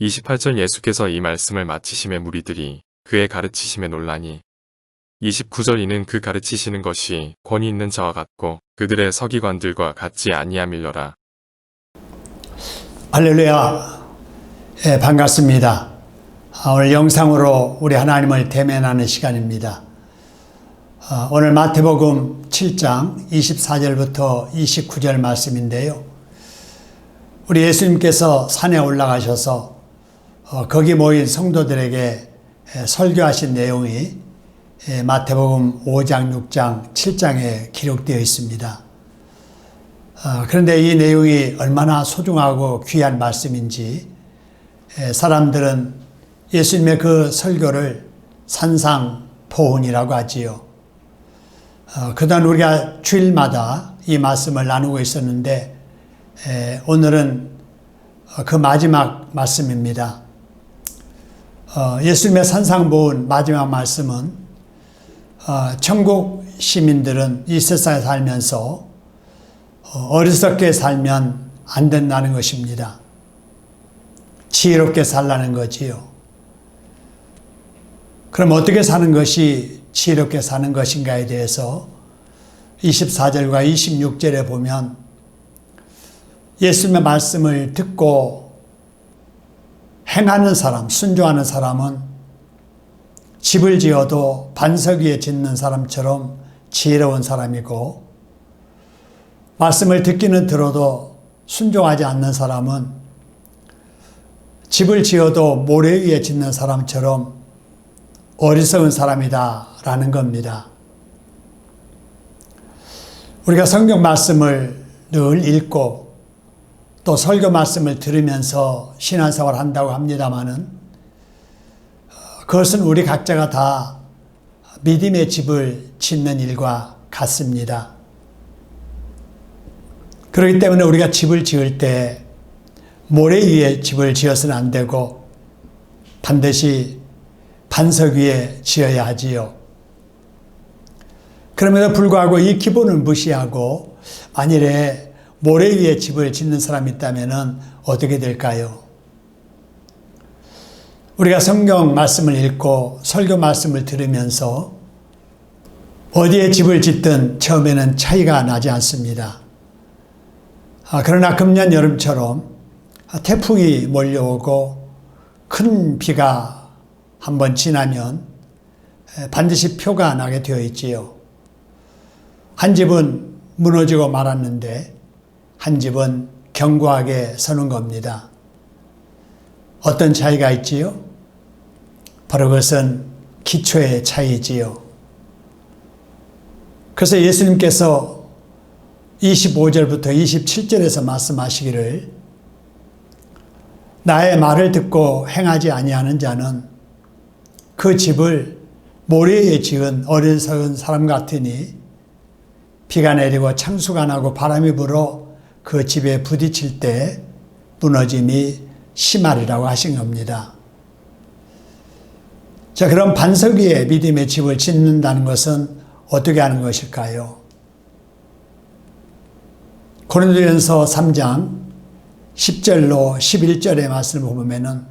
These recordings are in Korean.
28절 예수께서 이 말씀을 마치심에 무리들이 그의 가르치심에 놀라니 29절 이는 그 가르치시는 것이 권위 있는 자와 같고 그들의 서기관들과 같지 아니함일러라. 할렐루야. 예, 반갑습니다. 아, 오늘 영상으로 우리 하나님을 대면하는 시간입니다. 아, 오늘 마태복음 7장 24절부터 29절 말씀인데요. 우리 예수님께서 산에 올라가셔서 어, 거기 모인 성도들에게 에, 설교하신 내용이 에, 마태복음 5장, 6장, 7장에 기록되어 있습니다. 아, 그런데 이 내용이 얼마나 소중하고 귀한 말씀인지 에, 사람들은 예수님의 그 설교를 산상포훈이라고 하지요. 어, 그동안 우리가 주일마다 이 말씀을 나누고 있었는데 에, 오늘은 어, 그 마지막 말씀입니다. 어, 예수님의 산상보훈 마지막 말씀은 어, 천국 시민들은 이 세상에 살면서 어, 어리석게 살면 안 된다는 것입니다. 지혜롭게 살라는 거지요. 그럼 어떻게 사는 것이 지혜롭게 사는 것인가에 대해서 24절과 26절에 보면 예수님의 말씀을 듣고 행하는 사람, 순종하는 사람은 집을 지어도 반석 위에 짓는 사람처럼 지혜로운 사람이고 말씀을 듣기는 들어도 순종하지 않는 사람은 집을 지어도 모래 위에 짓는 사람처럼 어리석은 사람이다 라는 겁니다. 우리가 성경 말씀을 늘 읽고 또 설교 말씀을 들으면서 신앙생활 한다고 합니다만은 그것은 우리 각자가 다 믿음의 집을 짓는 일과 같습니다. 그렇기 때문에 우리가 집을 지을 때 모래 위에 집을 지어서는 안 되고 반드시 반석 위에 지어야 하지요. 그럼에도 불구하고 이 기본을 무시하고 만일에 모래 위에 집을 짓는 사람이 있다면 어떻게 될까요? 우리가 성경 말씀을 읽고 설교 말씀을 들으면서 어디에 집을 짓든 처음에는 차이가 나지 않습니다. 아, 그러나 금년 여름처럼 태풍이 몰려오고 큰 비가 한번 지나면 반드시 표가 나게 되어 있지요. 한 집은 무너지고 말았는데 한 집은 견고하게 서는 겁니다. 어떤 차이가 있지요? 바로 그것은 기초의 차이지요. 그래서 예수님께서 25절부터 27절에서 말씀하시기를 나의 말을 듣고 행하지 아니하는 자는 그 집을 모래에 지은 어리석은 사람 같으니 비가 내리고 창수가 나고 바람이 불어 그 집에 부딪힐 때 무너짐이 심하리라고 하신 겁니다. 자, 그럼 반석 위에 믿음의 집을 짓는다는 것은 어떻게 하는 것일까요? 고린도전서 3장 10절로 11절의 말씀을 보면은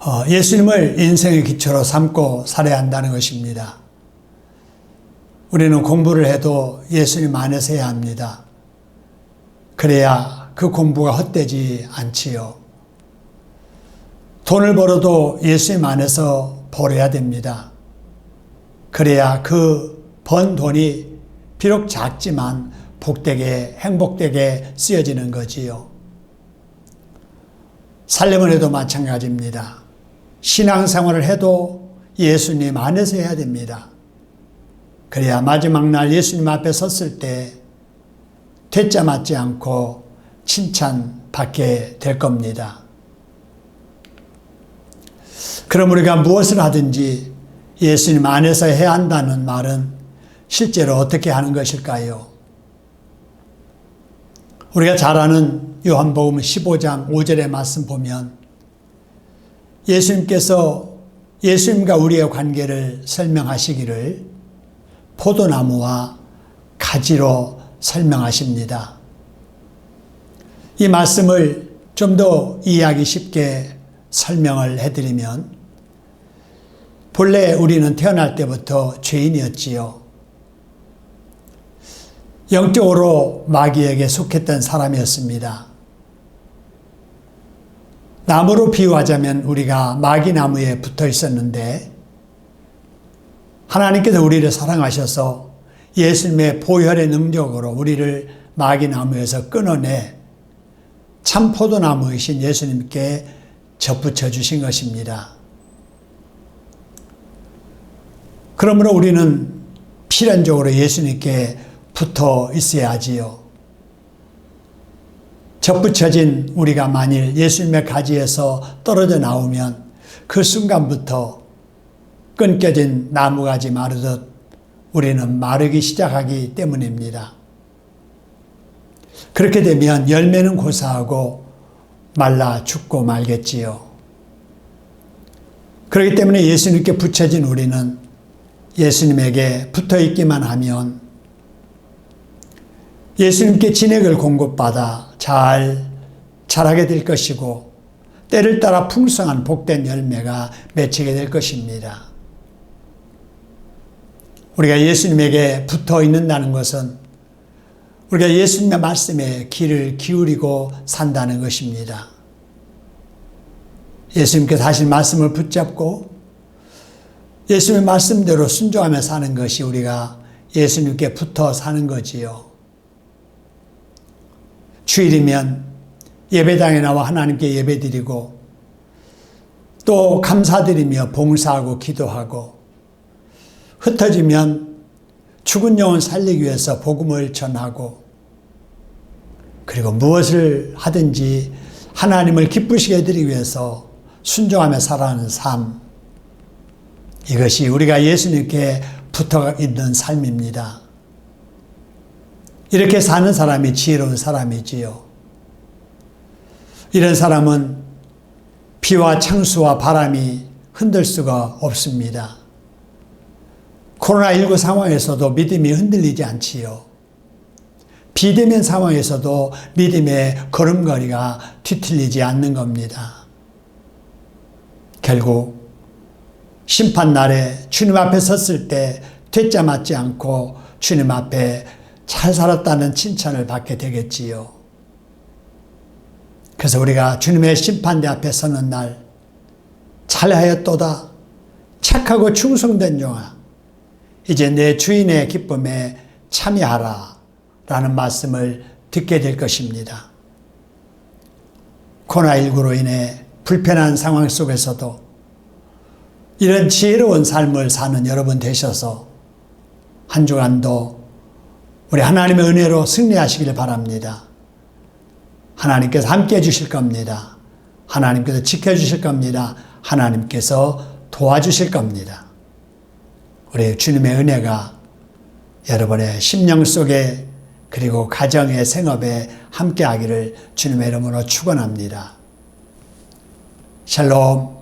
어, 예수님을 인생의 기초로 삼고 살아야 한다는 것입니다. 우리는 공부를 해도 예수님 안에서 해야 합니다. 그래야 그 공부가 헛되지 않지요. 돈을 벌어도 예수님 안에서 벌어야 됩니다. 그래야 그 번 돈이 비록 작지만 복되게 행복되게 쓰여지는 거지요. 살림을 해도 마찬가지입니다. 신앙생활을 해도 예수님 안에서 해야 됩니다. 그래야 마지막 날 예수님 앞에 섰을 때 되짜 맞지 않고 칭찬 받게 될 겁니다. 그럼 우리가 무엇을 하든지 예수님 안에서 해야 한다는 말은 실제로 어떻게 하는 것일까요? 우리가 잘 아는 요한복음 15장 5절의 말씀 보면 예수님께서 예수님과 우리의 관계를 설명하시기를 포도나무와 가지로 설명하십니다. 이 말씀을 좀 더 이해하기 쉽게 설명을 해드리면 본래 우리는 태어날 때부터 죄인이었지요. 영적으로 마귀에게 속했던 사람이었습니다. 나무로 비유하자면 우리가 마귀 나무에 붙어 있었는데 하나님께서 우리를 사랑하셔서 예수님의 보혈의 능력으로 우리를 마귀 나무에서 끊어내 참 포도나무이신 예수님께 접붙여 주신 것입니다. 그러므로 우리는 필연적으로 예수님께 붙어 있어야 하지요. 접붙여진 우리가 만일 예수님의 가지에서 떨어져 나오면 그 순간부터 끊겨진 나무가지 마르듯 우리는 마르기 시작하기 때문입니다. 그렇게 되면 열매는 고사하고 말라 죽고 말겠지요. 그렇기 때문에 예수님께 붙여진 우리는 예수님에게 붙어 있기만 하면 예수님께 진액을 공급받아 잘 자라게 될 것이고 때를 따라 풍성한 복된 열매가 맺히게 될 것입니다. 우리가 예수님에게 붙어 있는다는 것은 우리가 예수님의 말씀에 귀를 기울이고 산다는 것입니다. 예수님께서 하신 말씀을 붙잡고 예수님의 말씀대로 순종하며 사는 것이 우리가 예수님께 붙어 사는 거지요. 주일이면 예배당에 나와 하나님께 예배드리고 또 감사드리며 봉사하고 기도하고 흩어지면 죽은 영혼 살리기 위해서 복음을 전하고 그리고 무엇을 하든지 하나님을 기쁘시게 해드리기 위해서 순종하며 살아가는 삶 이것이 우리가 예수님께 붙어 있는 삶입니다. 이렇게 사는 사람이 지혜로운 사람이지요. 이런 사람은 비와 창수와 바람이 흔들 수가 없습니다. 코로나19 상황에서도 믿음이 흔들리지 않지요. 비대면 상황에서도 믿음의 걸음걸이가 뒤틀리지 않는 겁니다. 결국 심판날에 주님 앞에 섰을 때 되짜 맞지 않고 주님 앞에 잘 살았다는 칭찬을 받게 되겠지요. 그래서 우리가 주님의 심판대 앞에 서는 날 잘하였도다 착하고 충성된 종아 이제 내 주인의 기쁨에 참여하라 라는 말씀을 듣게 될 것입니다. 코로나19로 인해 불편한 상황 속에서도 이런 지혜로운 삶을 사는 여러분 되셔서 한 주간도 우리 하나님의 은혜로 승리하시길 바랍니다. 하나님께서 함께 해주실 겁니다. 하나님께서 지켜주실 겁니다. 하나님께서 도와주실 겁니다. 우리 주님의 은혜가 여러분의 심령 속에 그리고 가정의 생업에 함께 하기를 주님의 이름으로 축원합니다. 샬롬